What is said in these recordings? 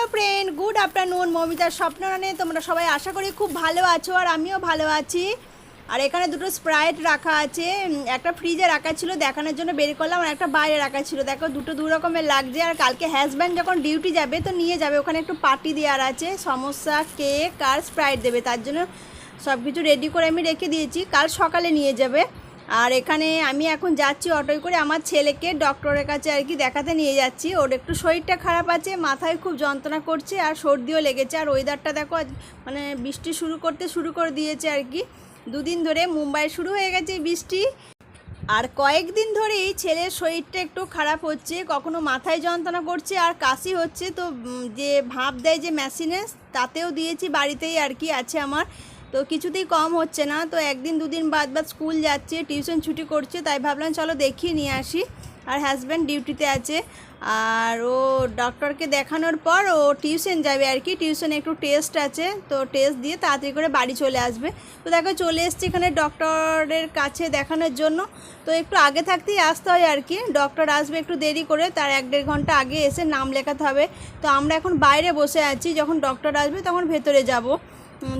Hello friend good afternoon মমিতার স্বপ্নরানে তোমরা সবাই আশা করি খুব ভালো আছো আর আমিও ভালো আছি। আর এখানে দুটো স্প্রাইট রাখা আছে। একটা ফ্রিজে রাখা ছিল, দেখানোর জন্য বের করলাম, আর একটা বাইরে রাখা ছিল। দেখো, দুটো দু রকমের লাগছে, আর কালকে হাজব্যান্ড যখন ডিউটি যাবে, তো নিয়ে যাবে। ওখানে একটু পার্টি দেওয়ার আছে সমস্যা কেক আর স্প্রাইট দেবে। তার জন্য সব কিছু রেডি করে আমি রেখে দিয়েছি। কাল সকালে নিয়ে যাবে। আর এখানে আমি এখন যাচ্ছি অটোয় করে। আমার ছেলেকে ডক্টরের কাছে আর কি দেখাতে নিয়ে যাচ্ছি। ওর একটু শরীরটা খারাপ আছে, মাথায় খুব যন্ত্রণা করছে আর সর্দিও লেগেছে। আর ওয়েদারটা দেখো মানে বৃষ্টি শুরু করতে শুরু করে দিয়েছে আর কি। দুদিন ধরে মুম্বাই শুরু হয়ে গেছে বৃষ্টি। আর কয়েকদিন ধরেই ছেলের শরীরটা একটু খারাপ হচ্ছে, কখনো মাথায় যন্ত্রণা করছে আর কাশি হচ্ছে। তো যে ভাপ দেয় যে মেশিনে তাতেও দিয়েছি, বাড়িতেই আর কি আছে আমার। তো কিছুতেই কম হচ্ছে না। তো একদিন দুদিন বাদ বাদ স্কুল যাচ্ছে, টিউশন ছুটি করছে, তাই ভাবলাম চলো দেখিয়ে নিয়ে আসি। আর হাজব্যান্ড ডিউটিতে আছে। আর ও ডক্টরকে দেখানোর পর ও টিউশন যাবে আর কি। টিউশনে একটু টেস্ট আছে, তো টেস্ট দিয়ে তাড়াতাড়ি করে বাড়ি চলে আসবে। তো দেখো চলে এসছে এখানে ডক্টরের কাছে দেখানোর জন্য। তো একটু আগে থাকতেই আসতে হয় আর কি। ডক্টর আসবে একটু দেরি করে, তার এক দেড় ঘণ্টা আগে এসে নাম লেখাতে হবে। তো আমরা এখন বাইরে বসে আছি, যখন ডক্টর আসবে তখন ভেতরে যাব।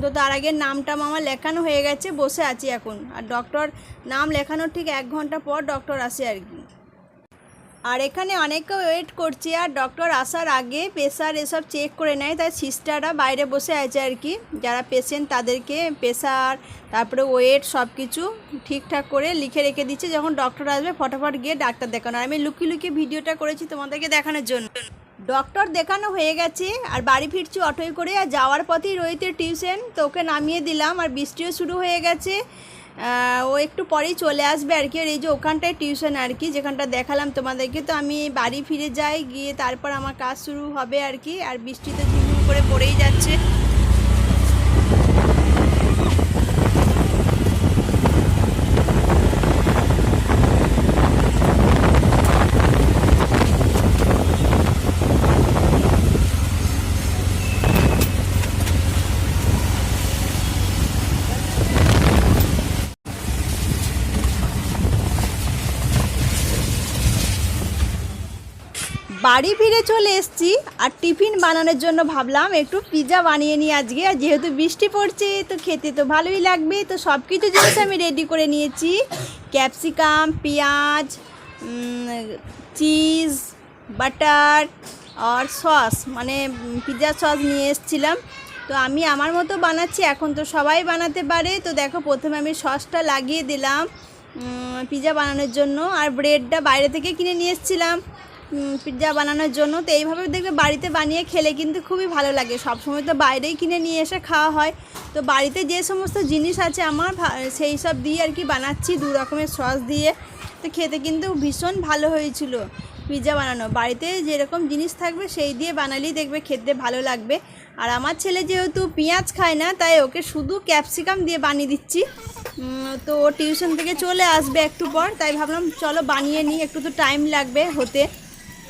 তো তার আগে নামটা আমার লেখানো হয়ে গেছে, বসে আছি এখন। আর ডক্টর নাম লেখানোর ঠিক এক ঘণ্টা পর ডক্টর আসে আর কি। আর এখানে অনেকে ওয়েট করছে, আর ডক্টর আসার আগে প্রেশার এসব চেক করে নেয়। তাই সিস্টাররা বাইরে বসে আছে আর কি। যারা পেশেন্ট তাদেরকে প্রেশার তারপরে ওয়েট সব কিছু ঠিকঠাক করে লিখে রেখে দিচ্ছে। যখন ডক্টর আসবে, ফটাফট গিয়ে ডাক্তার দেখানো আর আমি লুকিয়ে লুকিয়ে ভিডিওটা করেছি তোমাদেরকে দেখানোর জন্য। ডক্টর দেখানো হয়ে গেছে, আর বাড়ি ফিরছি অটোয় করে, আর যাওয়ার পথেই রয়েছে টিউশন, তো ওকে নামিয়ে দিলাম, আর বৃষ্টিও শুরু হয়ে গেছে। ও একটু পরেই চলে আসবে আর কি, আর এই যে ওখানটায় টিউশন আর কি, যেখানটা দেখালাম তোমাদেরকে, তো আমি বাড়ি ফিরে যাই, গিয়ে তারপর আমার কাজ শুরু হবে আর কি, আর বৃষ্টিতে ঝিমঝিম করে পড়েই যাচ্ছে। বাড়ি ফিরে চলে এসেছি আর টিফিন বানানোর জন্য ভাবলাম একটু পিৎজা বানিয়ে নিই আজকে। আর যেহেতু বৃষ্টি পড়ছে, তো খেতে তো ভালোই লাগবে। তো সব কিছু জিনিস আমি রেডি করে নিয়েছি। ক্যাপসিকাম পেঁয়াজ চিজ বাটার আর সস মানে পিৎজা সস নিয়ে এসেছিলাম। তো আমি আমার মতো বানাচ্ছি, এখন তো সবাই বানাতে পারে। তো দেখো, প্রথমে আমি সসটা লাগিয়ে দিলাম পিৎজা বানানোর জন্য। আর ব্রেডটা বাইরে থেকে কিনে নিয়ে এসেছিলাম। পিৎজা বানানোর জন্য। তো এইভাবে দেখবে বাড়িতে বানিয়ে খেলে কিন্তু খুবই ভালো লাগে। সব সময় তো বাইরেই কিনে নিয়ে এসে খাওয়া হয়। তো বাড়িতে যে সমস্ত জিনিস আছে আমার সেই সব দিয়ে আর কি বানাচ্ছি, দু রকমের সস দিয়ে। তো খেতে কিন্তু ভীষণ ভালো হয়েছিল পিৎজা বানানো। বাড়িতে যেরকম জিনিস থাকবে সেই দিয়ে বানালেই দেখবে খেতে ভালো লাগবে। আর আমার ছেলে যেহেতু পেঁয়াজ খায় না, তাই ওকে শুধু ক্যাপসিকাম দিয়ে বানিয়ে দিচ্ছি। তো ও টিউশন থেকে চলে আসবে একটু পর, তাই ভাবলাম চলো বানিয়ে নিই, একটু তো টাইম লাগবে হতে।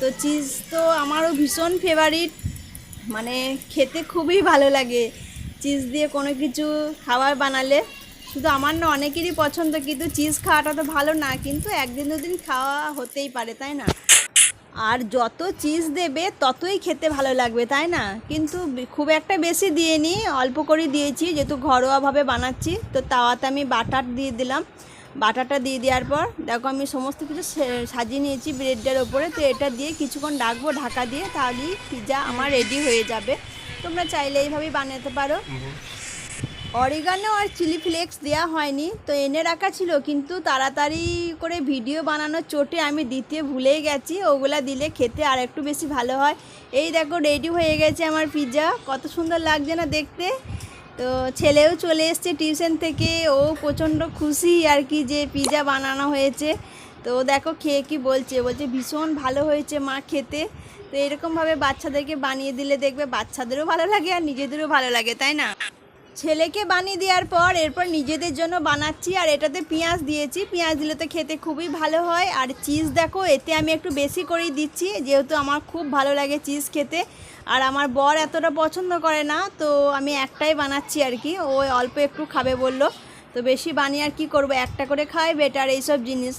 তো চিজ তো আমারও ভীষণ ফেভারিট মানে খেতে খুবই ভালো লাগে। চিজ দিয়ে কোনো কিছু খাবার বানালে। শুধু আমার না, অনেকেরই পছন্দ, কিন্তু চিজ খাওয়াটা তো ভালো না, কিন্তু একদিন দুদিন খাওয়া হতেই পারে, তাই না? আর যত চিজ দেবে, ততই খেতে ভালো লাগবে, তাই না? কিন্তু খুব একটা বেশি দিইনি, অল্প করে দিয়েছি, যেহেতু ঘরোয়াভাবে বানাচ্ছি, তো তাওয়াতে আমি বাটার দিয়ে দিলাম। বাটারটা দিয়ে দেওয়ার পর দেখো আমি সমস্ত কিছু সাজিয়ে নিয়েছি ব্রেডটার ওপরে। তো এটা দিয়ে কিছুক্ষণ ডাকবো ঢাকা দিয়ে তাহলেই পিৎজা আমার রেডি হয়ে যাবে। তোমরা চাইলে এইভাবেই বানাতে পারো। অরিগানো আর চিলি ফ্লেক্স দেওয়া হয়নি তো এনে রাখা ছিল কিন্তু তাড়াতাড়ি করে ভিডিও বানানোর চোটে আমি দিতে ভুলেই গেছি। ওগুলা দিলে খেতে আর একটু বেশি ভালো হয়। এই দেখো রেডি হয়ে গেছে আমার পিৎজা কত সুন্দর লাগছে না দেখতে। তো ছেলেও চলে এসছে টিউশন থেকে, ও প্রচণ্ড খুশি আর কি যে পিজা বানানো হয়েছে। তো দেখো খেয়ে কি বলছে বলছে ভীষণ ভালো হয়েছে মা খেতে। তো এরকমভাবে বাচ্চাদেরকে বানিয়ে দিলে দেখবে বাচ্চাদেরও ভালো লাগে আর নিজেদেরও ভালো লাগে, তাই না? ছেলেকে বানিয়ে দেওয়ার পর এরপর নিজেদের জন্য বানাচ্ছি, আর এটাতে পেঁয়াজ দিয়েছি। পেঁয়াজ দিলে তো খেতে খুবই ভালো হয়। আর চিজ দেখো, এতে আমি একটু বেশি করেই দিচ্ছি, যেহেতু আমার খুব ভালো লাগে চিজ খেতে। আর আমার বর এতটা পছন্দ করে না, তো আমি একটাই বানাচ্ছি আর কি। ও অল্প একটু খাবে বলল। তো বেশি বানিয়ে আর কী করব? একটা করে খাই বেটার এইসব জিনিস,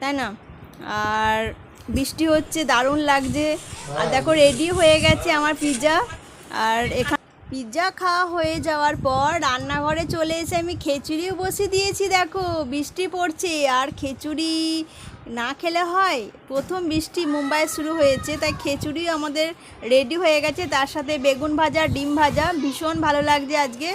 তাই না? আর বৃষ্টি হচ্ছে, দারুণ লাগছে। আর দেখো রেডি হয়ে গেছে আমার পিৎজা আর এখানে পিৎজা খাওয়া হয়ে যাওয়ার পর রান্নাঘরে চলে এসে আমি খিচুড়িও বসে দিয়েছি, দেখো। বৃষ্টি পড়ছে, আর খিচুড়ি না খেলে হয়। প্রথম বৃষ্টি মুম্বাইয়ে শুরু হয়েছে, তাই খিচুড়ি আমাদের রেডি হয়ে গেছে। তার সাথে বেগুন ভাজা, ডিম ভাজা, ভীষণ ভালো লাগছে আজকে।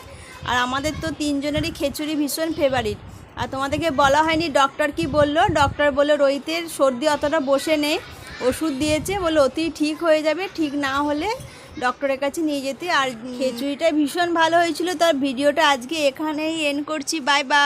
আর আমাদের তো তিনজনেরই খিচুড়ি ভীষণ ফেভারিট আর তোমাদেরকে বলা হয়নি ডক্টর কি বলল? ডক্টর বলল, রোহিতের সর্দি অতটা বসে নেই, ওষুধ দিয়েছে। বলে অতি ঠিক হয়ে যাবে, ঠিক না হলে ডক্টরের কাছে নিয়ে যেতে। আর খিচুড়িটা ভীষণ ভালো হয়েছিল। তার ভিডিওটা আজকে এখানেই এন্ড করছি। Bye bye